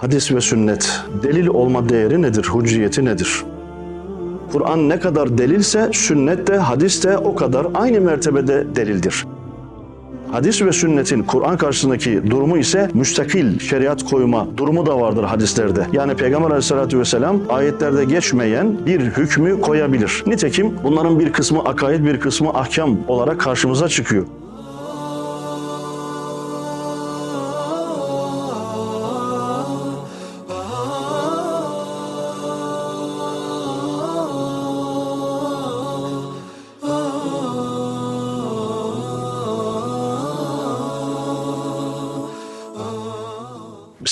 Hadis ve sünnet delil olma değeri nedir? Hücciyeti nedir? Kur'an ne kadar delilse sünnet de hadis de o kadar aynı mertebede delildir. Hadis ve sünnetin Kur'an karşısındaki durumu ise müstakil şeriat koyma durumu da vardır hadislerde. Yani Peygamber aleyhissalatü vesselam ayetlerde geçmeyen bir hükmü koyabilir. Nitekim bunların bir kısmı akaid bir kısmı ahkam olarak karşımıza çıkıyor.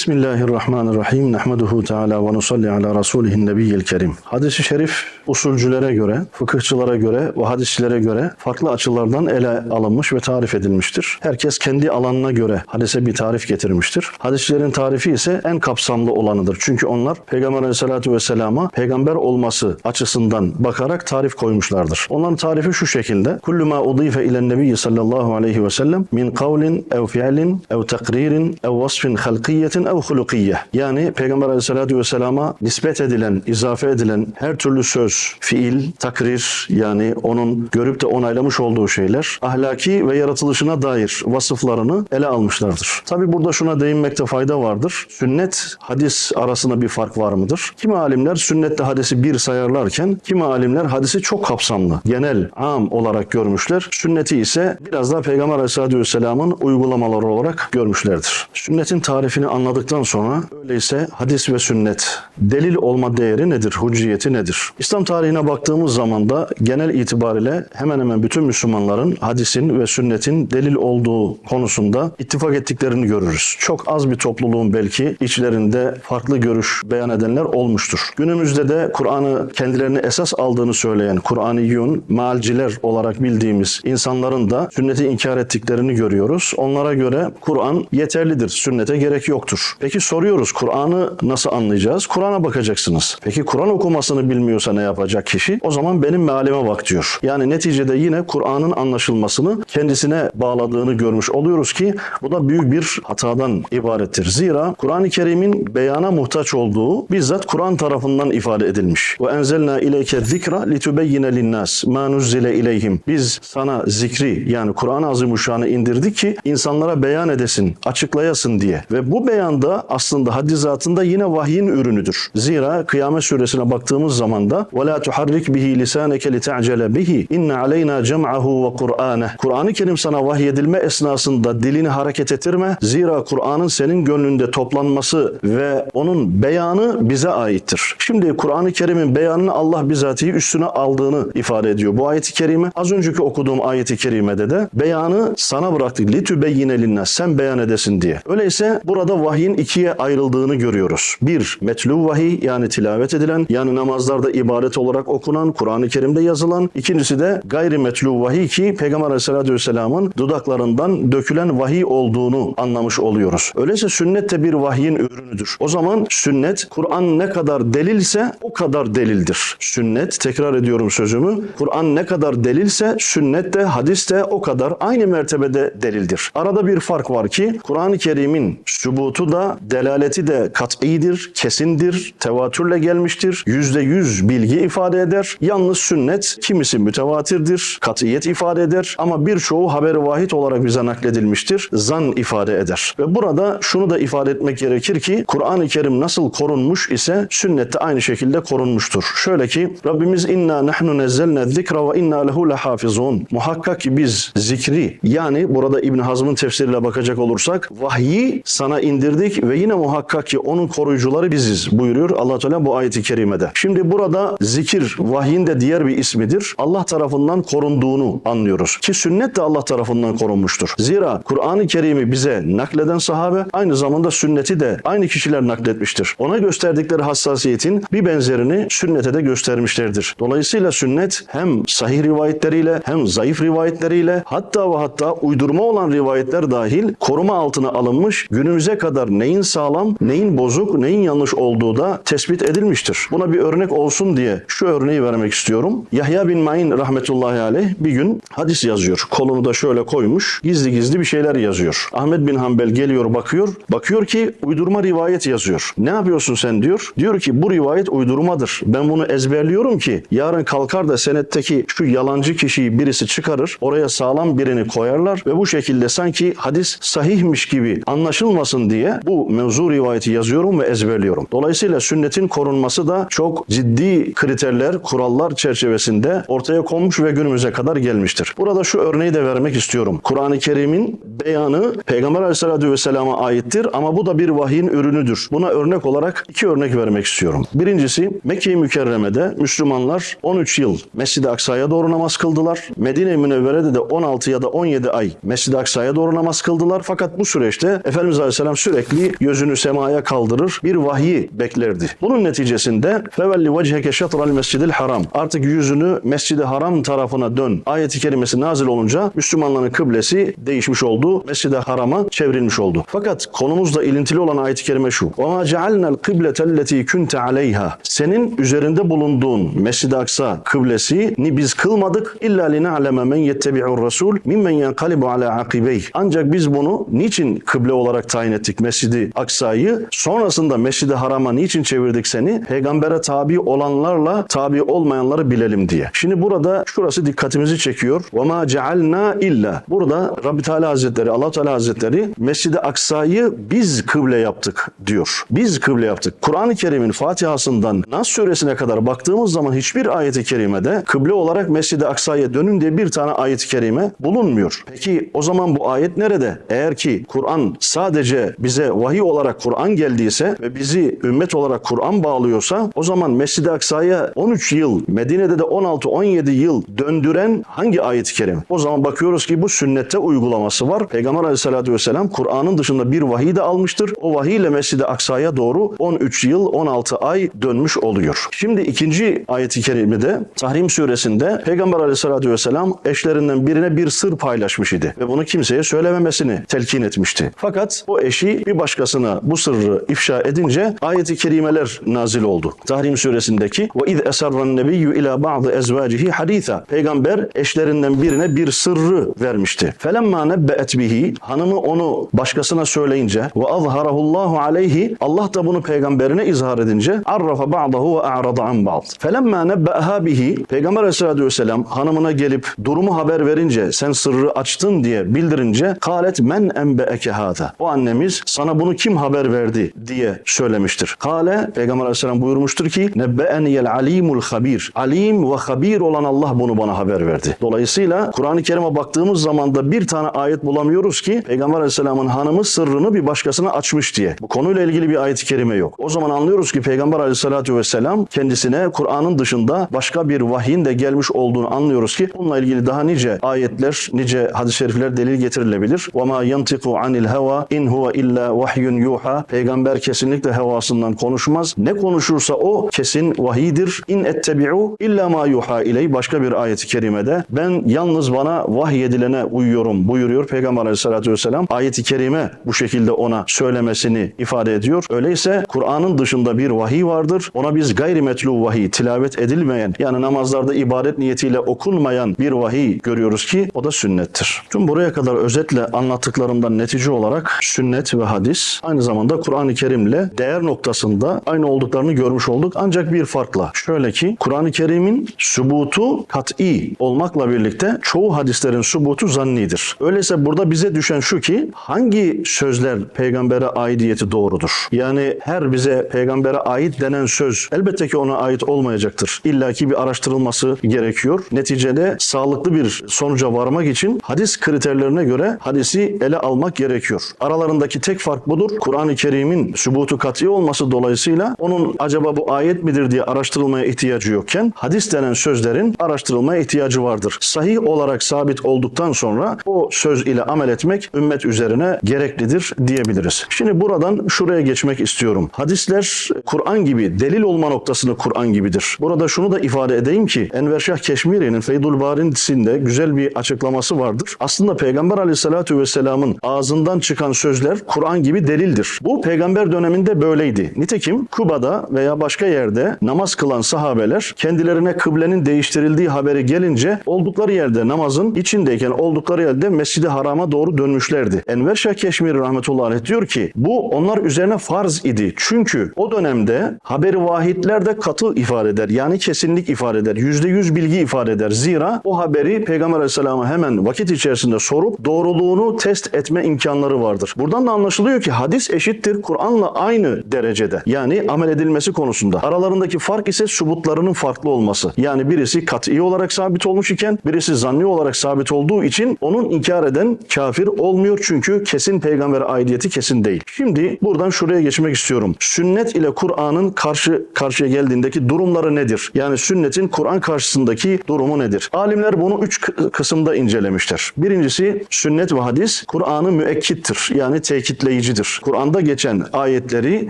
Bismillahirrahmanirrahim. Nehmeduhu Teala ve nusalli ala rasulihin nebiyyil kerim. Hadis-i şerif usulcülere göre, fıkıhçılara göre ve hadisçilere göre farklı açılardan ele alınmış ve tarif edilmiştir. Herkes kendi alanına göre hadise bir tarif getirmiştir. Hadisçilerin tarifi ise en kapsamlı olanıdır. Çünkü onlar Peygamber aleyhissalatü vesselama peygamber olması açısından bakarak tarif koymuşlardır. Onların tarifi şu şekilde. Kullu ma udife ilen nebiyyi sallallahu aleyhi ve sellem min kavlin ev fi'lin ev takririn ev vasfin halkiyetin ev hulukiyye. Yani Peygamber aleyhissalatü vesselama nispet edilen, izafe edilen her türlü söz, fiil, takrir yani onun görüp de onaylamış olduğu şeyler ahlaki ve yaratılışına dair vasıflarını ele almışlardır. Tabi burada şuna değinmekte fayda vardır. Sünnet, hadis arasında bir fark var mıdır? Kimi alimler sünnette hadisi bir sayarlarken kimi alimler hadisi çok kapsamlı, genel, am olarak görmüşler. Sünneti ise biraz daha Peygamber aleyhissalatü vesselamın uygulamaları olarak görmüşlerdir. Sünnetin tarifini anladıktan sonra öyleyse hadis ve sünnet delil olma değeri nedir? Hücciyeti nedir? İslam tarihine baktığımız zaman da genel itibariyle hemen hemen bütün Müslümanların hadisin ve sünnetin delil olduğu konusunda ittifak ettiklerini görürüz. Çok az bir topluluğun belki içlerinde farklı görüş beyan edenler olmuştur. Günümüzde de Kur'an'ı kendilerini esas aldığını söyleyen Kur'aniyun, mealciler olarak bildiğimiz insanların da sünneti inkar ettiklerini görüyoruz. Onlara göre Kur'an yeterlidir, sünnete gerek yoktur. Peki soruyoruz Kur'an'ı nasıl anlayacağız? Kur'an'a bakacaksınız. Peki Kur'an okumasını bilmiyorsa ne yapacak kişi? O zaman benim mealime bak diyor. Yani neticede yine Kur'an'ın anlaşılmasını kendisine bağladığını görmüş oluyoruz ki bu da büyük bir hatadan ibarettir. Zira Kur'an-ı Kerim'in beyana muhtaç olduğu bizzat Kur'an tarafından ifade edilmiş. Ve enzelna ileyke zikra litubeyyine linnas ma nuzzile ileyhim. Biz sana zikri yani Kur'an-ı Azimuşşan'ı indirdik ki insanlara beyan edesin, açıklayasın diye. Ve bu beyanda aslında haddi zatında yine vahyin ürünüdür. Zira Kıyamet suresine baktığımız zaman da وَلَا تُحَرِّكْ بِهِ لِسَانَكَ لِتَعْجَلَ بِهِ اِنَّ عَلَيْنَا جَمْعَهُ وَقُرْآنَهُ Kur'an-ı Kerim sana vahyedilme esnasında dilini hareket ettirme. Zira Kur'an'ın senin gönlünde toplanması ve onun beyanı bize aittir. Şimdi Kur'an-ı Kerim'in beyanını Allah bizatihi üstüne aldığını ifade ediyor. Bu ayeti kerime az önceki okuduğum ayeti kerimede de beyanı sana bıraktık. لِتُبَيِّنَ لِلنَّاسِ Sen beyan edesin diye. Öyleyse burada vahyin ikiye ayrıldığını görüyoruz. Bir, metlu vahiy yani tilavet edilen yani namazlarda ibadet olarak okunan, Kur'an-ı Kerim'de yazılan. İkincisi de gayri metlu vahiy ki Peygamber Aleyhisselatü Vesselam'ın dudaklarından dökülen vahiy olduğunu anlamış oluyoruz. Öyleyse sünnet de bir vahyin ürünüdür. O zaman sünnet Kur'an ne kadar delilse o kadar delildir. Sünnet tekrar ediyorum sözümü. Kur'an ne kadar delilse sünnet de hadis de o kadar aynı mertebede delildir. Arada bir fark var ki Kur'an-ı Kerim'in sübutu da delaleti de kat'idir, kesindir, tevatürle gelmiştir. Yüzde yüz bilgi ifade eder. Yalnız sünnet kimisi mütevatirdir, kat'iyet ifade eder ama birçoğu haber-i vahid olarak bize nakledilmiştir. Zan ifade eder. Ve burada şunu da ifade etmek gerekir ki Kur'an-ı Kerim nasıl korunmuş ise sünnette aynı şekilde korunmuştur. Şöyle ki Rabbimiz inna nahnu nezzelne zikra ve inna lehu lehafizun. Muhakkak ki biz zikri yani burada İbn Hazm'ın tefsiriyle bakacak olursak vahyi sana indirdik ve yine muhakkak ki onun koruyucuları biziz buyuruyor Allah Teala bu ayeti kerimede. Şimdi burada zikir vahyin de diğer bir ismidir. Allah tarafından korunduğunu anlıyoruz. Ki sünnet de Allah tarafından korunmuştur. Zira Kur'an-ı Kerim'i bize nakleden sahabe aynı zamanda sünneti de aynı kişiler nakletmiştir. Ona gösterdikleri hassasiyetin bir benzerini sünnete de göstermişlerdir. Dolayısıyla sünnet hem sahih rivayetleriyle hem zayıf rivayetleriyle hatta ve hatta uydurma olan rivayetler dahil koruma altına alınmış günümüze kadar neyin sağlam, neyin bozuk, neyin yanlış olduğu da tespit edilmiştir. Buna bir örnek olsun diye şu örneği vermek istiyorum. Yahya bin Ma'in rahmetullahi aleyh bir gün hadis yazıyor. Kolunu da şöyle koymuş. Gizli gizli bir şeyler yazıyor. Ahmet bin Hanbel geliyor bakıyor. Bakıyor ki uydurma rivayet yazıyor. Ne yapıyorsun sen diyor. Diyor ki bu rivayet uydurmadır. Ben bunu ezberliyorum ki yarın kalkar da senetteki şu yalancı kişiyi birisi çıkarır. Oraya sağlam birini koyarlar ve bu şekilde sanki hadis sahihmiş gibi anlaşılmasın diye bu mevzu rivayeti yazıyorum ve ezberliyorum. Dolayısıyla sünnetin korunması da çok ciddi kriterler, kurallar çerçevesinde ortaya konmuş ve günümüze kadar gelmiştir. Burada şu örneği de vermek istiyorum. Kur'an-ı Kerim'in beyanı Peygamber Aleyhisselatü Vesselam'a aittir ama bu da bir vahyin ürünüdür. Buna örnek olarak iki örnek vermek istiyorum. Birincisi Mekke-i Mükerreme'de Müslümanlar 13 yıl Mescid-i Aksa'ya doğru namaz kıldılar. Medine-i Münevvere'de de 16 ya da 17 ay Mescid-i Aksa'ya doğru namaz kıldılar. Fakat bu süreçte Efendimiz Aleyhisselam sürekli gözünü semaya kaldırır, bir vahyi beklerdi. Bunun neticesinde fevelli vecheke şatral mescidil haram. Artık yüzünü Mescid-i Haram tarafına dön. Ayeti kerimesi nazil olunca Müslümanların kıblesi değişmiş oldu. Mescid-i Haram'a çevrilmiş oldu. Fakat konumuzla ilintili olan ayet-i kerime şu. وَمَا جَعَلْنَا الْقِبْلَةَ الَّتِي كُنْتَ عَلَيْهَا Senin üzerinde bulunduğun Mescid-i Aksa kıblesini biz kılmadık. İlla لِنَعْلَمَ مَنْ يَتَّبِعُ الرَّسُولِ مِمَّنْ يَنْقَلِبُ عَلَى عَقِبَيْهِ Ancak biz bunu niçin kıble olarak tayin ettik Mescid-i Aksa'yı? Sonrasında Mescid-i Haram'a niçin çevirdik seni? Peygambere tabi olanlarla onlarla tabi olmayanları bilelim diye. Şimdi burada şurası dikkatimizi çekiyor. Ve ma cealna illa. Burada Rabbi Teala Hazretleri, Allah Teala Hazretleri Mescid-i Aksa'yı biz kıble yaptık diyor. Biz kıble yaptık. Kur'an-ı Kerim'in Fatiha'sından Nas suresine kadar baktığımız zaman hiçbir ayeti kerimede kıble olarak Mescid-i Aksa'ya dönün diye bir tane ayet-i kerime bulunmuyor. Peki o zaman bu ayet nerede? Eğer ki Kur'an sadece bize vahiy olarak Kur'an geldiyse ve bizi ümmet olarak Kur'an bağlıyorsa o zaman Mescid-i Aksa'yı Aksa'ya 13 yıl, Medine'de de 16-17 yıl döndüren hangi ayet-i kerim? O zaman bakıyoruz ki bu sünnette uygulaması var. Peygamber aleyhissalatü vesselam Kur'an'ın dışında bir vahiy de almıştır. O vahiy ile Mescid-i Aksa'ya doğru 13 yıl 16 ay dönmüş oluyor. Şimdi ikinci ayet-i kerimede Tahrim suresinde Peygamber aleyhissalatü vesselam eşlerinden birine bir sır paylaşmış idi. Ve bunu kimseye söylememesini telkin etmişti. Fakat o eşi bir başkasına bu sırrı ifşa edince ayet-i kerimeler nazil oldu. Tahrim suresindeki ve iz esarran nebiyyü ila ba'dı ezvacihi haditha. Peygamber eşlerinden birine bir sırrı vermişti. Felemma nebbe'et bihi hanımı onu başkasına söyleyince ve azharahullahu aleyhi Allah da bunu peygamberine izhar edince arrafa ba'dahu ve a'rada an ba'd. Felemma nebbe'ha bihi Peygamber aleyhissalatü vesselam hanımına gelip durumu haber verince sen sırrı açtın diye bildirince kalet men enbe'eke hâda. O annemiz sana bunu kim haber verdi diye söylemiştir. Kale Peygamber aleyhisselam buyurmuştur ki nebbe'eniyel alimul habir. Alim ve habir olan Allah bunu bana haber verdi. Dolayısıyla Kur'an-ı Kerim'e baktığımız zaman da bir tane ayet bulamıyoruz ki Peygamber aleyhisselamın hanımı sırrını bir başkasına açmış diye. Bu konuyla ilgili bir ayet-i kerime yok. O zaman anlıyoruz ki Peygamber aleyhissalatü vesselam kendisine Kur'an'ın dışında başka bir vahyin de gelmiş olduğunu anlıyoruz ki bununla ilgili daha nice ayetler, nice hadis-i şerifler delil getirilebilir. وَمَا يَنْتِقُ عَنِ الْهَوَى اِنْ هُوَ اِلَّا وَحْيٌ yuha. Peygamber kesinlikle hevasından konuşmaz. Ne konuşursa o kesin vahidir. İn ettebi'u illa ma yuha iley. Başka bir ayet-i kerimede ben yalnız bana vahyedilene uyuyorum buyuruyor Peygamber aleyhissalatü vesselam. Ayet-i kerime bu şekilde ona söylemesini ifade ediyor. Öyleyse Kur'an'ın dışında bir vahiy vardır. Ona biz gayrimetlu vahiy, tilavet edilmeyen yani namazlarda ibadet niyetiyle okunmayan bir vahiy görüyoruz ki o da sünnettir. Tüm buraya kadar özetle anlattıklarımdan netice olarak sünnet ve hadis aynı zamanda Kur'an-ı Kerim'le değer noktasında aynı olduklarını görmüş olduk. Ancak bir farkla. Şöyle ki Kur'an-ı Kerim'in sübutu kat'i olmakla birlikte çoğu hadislerin sübutu zannidir. Öyleyse burada bize düşen şu ki hangi sözler peygambere aidiyeti doğrudur? Yani her bize peygambere ait denen söz elbette ki ona ait olmayacaktır. İlla ki bir araştırılması gerekiyor. Neticede sağlıklı bir sonuca varmak için hadis kriterlerine göre hadisi ele almak gerekiyor. Aralarındaki tek fark budur. Kur'an-ı Kerim'in sübutu kat'i olması dolayısıyla onun acaba bu ayet midir diye araştırılmaya ihtiyacı yokken hadis denen sözlerin araştırılmaya ihtiyacı vardır. Sahih olarak sabit olduktan sonra o söz ile amel etmek ümmet üzerine gereklidir diyebiliriz. Şimdi buradan şuraya geçmek istiyorum. Hadisler Kur'an gibi delil olma noktasını Kur'an gibidir. Burada şunu da ifade edeyim ki Enver Şah Keşmiri'nin Feydul Barin'sinde güzel bir açıklaması vardır. Aslında Peygamber Aleyhisselatü Vesselam'ın ağzından çıkan sözler Kur'an gibi delildir. Bu peygamber döneminde böyleydi. Nitekim Kuba'da veya başka yerde namaz kılan sahabeler kendilerine kıblenin değiştirildiği haberi gelince oldukları yerde namazın içindeyken oldukları yerde Mescid-i Haram'a doğru dönmüşlerdi. Enver Şah Keşmiri rahmetullahi aleyh diyor ki bu onlar üzerine farz idi. Çünkü o dönemde haberi vahidler de katı ifade eder. Yani kesinlik ifade eder. Yüzde yüz bilgi ifade eder. Zira o haberi Peygamber Aleyhisselam'a hemen vakit içerisinde sorup doğruluğunu test etme imkanları vardır. Buradan da anlaşılıyor ki hadis eşittir Kur'an'la aynı derecede. Yani amel edilmesi konusunda. Aralarındaki fark ise subutlarının farklı olması. Yani birisi kat'i olarak sabit olmuş iken birisi zanni olarak sabit olduğu için onun inkar eden kafir olmuyor çünkü kesin peygambere aidiyeti kesin değil. Şimdi buradan şuraya geçmek istiyorum. Sünnet ile Kur'an'ın karşı karşıya geldiğindeki durumları nedir? Yani sünnetin Kur'an karşısındaki durumu nedir? Alimler bunu üç kı- kısımda incelemişler. Birincisi sünnet ve hadis Kur'an'ı müekkittir. Yani tekitleyicidir. Kur'an'da geçen ayetleri,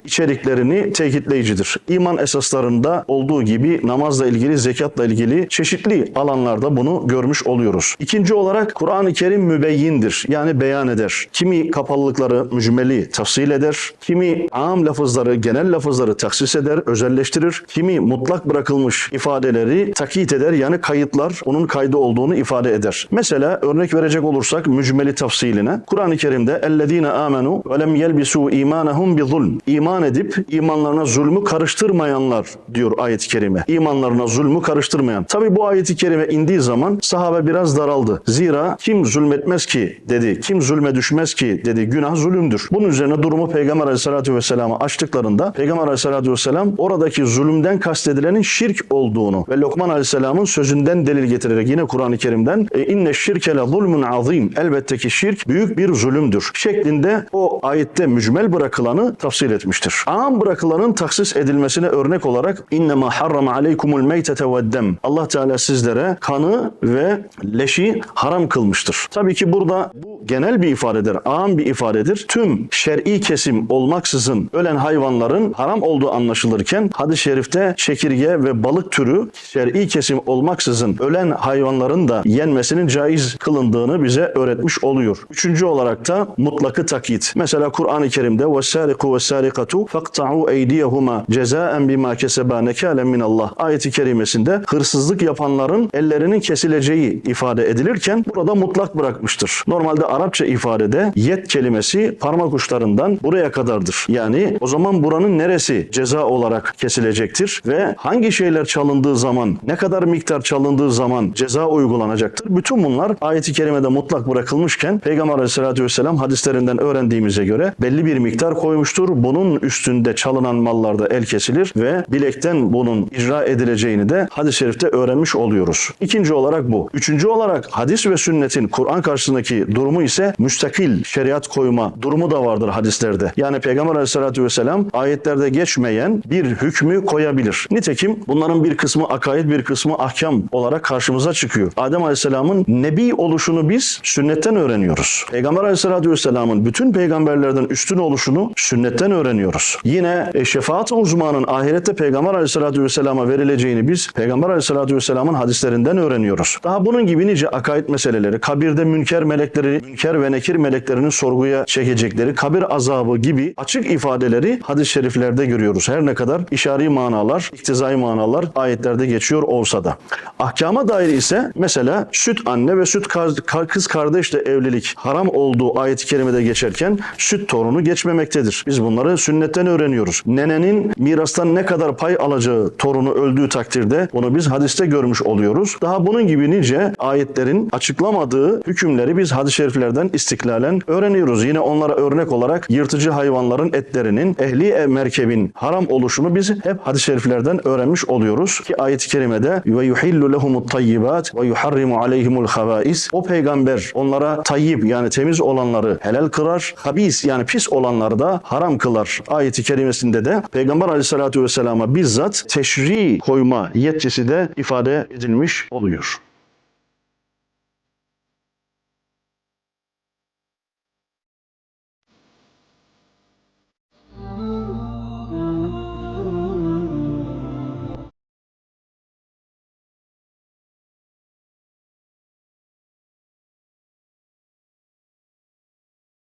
içeriklerini tekitleyicidir. İman esaslarında olduğu gibi namazla ilgili, zekatla ilgili çeşitli alanlarda bunu görmüş oluyoruz. İkinci olarak Kur'an-ı Kerim mübeyyindir. Yani beyan eder. Kimi kapalılıkları mücmeli tafsil eder. Kimi am lafızları, genel lafızları taksis eder, özelleştirir. Kimi mutlak bırakılmış ifadeleri takit eder. Yani kayıtlar onun kaydı olduğunu ifade eder. Mesela örnek verecek olursak mücmeli tafsiline Kur'an-ı Kerim'de ellezine amenu ve lem yelbisu imanahum bi zulm. İman edip imanlarına zulmü karıştırmayanlar diyor ayet-i kerime. İmanlarına zulmü karıştırmayan. Tabi bu ayet-i kerime indiği zaman sahabe biraz daraldı. Zira kim zulmetmez ki dedi. Kim zulme düşmez ki dedi. Günah zulümdür. Bunun üzerine durumu Peygamber Aleyhisselatü Vesselam'a açtıklarında Peygamber Aleyhisselatü Vesselam oradaki zulümden kastedilenin şirk olduğunu ve Lokman Aleyhisselam'ın sözünden delil getirerek yine Kur'an-ı Kerim'den e, inne şirke le zulmun azim. Elbette ki şirk büyük bir zulümdür. Şeklinde o ayette mücmel bırakılanı tafsil etmiştir. Am bırakılanın taksis edilmesine örnek olarak innema harrama aleykumul meytete ve dem. Allah Teala sizlere kanı ve leşi haram kılmıştır. Tabii ki burada bu genel bir ifadedir, am bir ifadedir. Tüm şer'i kesim olmaksızın ölen hayvanların haram olduğu anlaşılırken hadis-i şerifte çekirge ve balık türü şer'i kesim olmaksızın ölen hayvanların da yenmesinin caiz kılındığını bize öğretmiş oluyor. Üçüncü olarak da mutlakı takit. Mesela Kur'an-ı Kerim'de وَالسَّارِقُ وَالسَّارِقَةُ فَقْطَعُوا اَيْدِيَهُمَا جَزَاءً بِمَا كَسَبَا nekalen minallah ayeti kerimesinde hırsızlık yapanların ellerinin kesileceği ifade edilirken burada mutlak bırakmıştır. Normalde Arapça ifadede yet kelimesi parmak uçlarından buraya kadardır. Yani o zaman buranın neresi ceza olarak kesilecektir ve hangi şeyler çalındığı zaman, ne kadar miktar çalındığı zaman ceza uygulanacaktır. Bütün bunlar ayeti kerimede mutlak bırakılmışken Peygamber aleyhissalatü vesselam hadislerinden öğrendiğimize göre belli bir miktar koymuştur. Bunun üstünde çalınan mallarda el kesilir ve bilekten bunun icra edileceğini de hadis-i şerifte öğrenmiş oluyoruz. İkinci olarak bu. Üçüncü olarak hadis ve sünnetin Kur'an karşısındaki durumu ise müstakil şeriat koyma durumu da vardır hadislerde. Yani Peygamber Aleyhisselatü Vesselam ayetlerde geçmeyen bir hükmü koyabilir. Nitekim bunların bir kısmı akaid bir kısmı ahkam olarak karşımıza çıkıyor. Adem Aleyhisselam'ın nebi oluşunu biz sünnetten öğreniyoruz. Peygamber Aleyhisselatü Vesselam'ın bütün peygamberlerden üstün oluşunu sünnetten öğreniyoruz. Yine e, şefaat uzmanın ahirette Peygamber Aleyhisselatü Vesselam'a verileceğini biz Peygamber Aleyhisselatü Vesselam'ın hadislerinden öğreniyoruz. Daha bunun gibi nice akaid meseleleri, kabirde münker melekleri, münker ve nekir meleklerinin sorguya çekecekleri, kabir azabı gibi açık ifadeleri hadis-i şeriflerde görüyoruz. Her ne kadar işari manalar, iktizai manalar ayetlerde geçiyor olsa da. Ahkama dair ise mesela süt anne ve süt kız kardeşle evlilik haram olduğu ayet-i kerimede geçerken süt torunu geçmemektedir. Biz bunları sünnetten öğreniyoruz. Nenenin mirastan ne kadar pay alacağı torunu öldüğü takdirde bunu biz hadiste görmüş oluyoruz. Daha bunun gibi nice ayetlerin açıklamadığı hükümleri biz hadis-i şeriflerden istiklalen öğreniyoruz. Yine onlara örnek olarak yırtıcı hayvanların etlerinin ehli e merkebin haram oluşunu biz hep hadis-i şeriflerden öğrenmiş oluyoruz. Ki ayet-i kerimede ve yuhillu lehumut tayyibat ve yuharrimu aleyhimul habais. O peygamber onlara tayyib yani temiz olanları helal kılar. Habis yani pis olanları da haram kılar. Ayeti kerimesinde de Peygamber aleyhissalatü vesselama bizzat teşri koyma yetkisi de ifade edilmiş oluyor.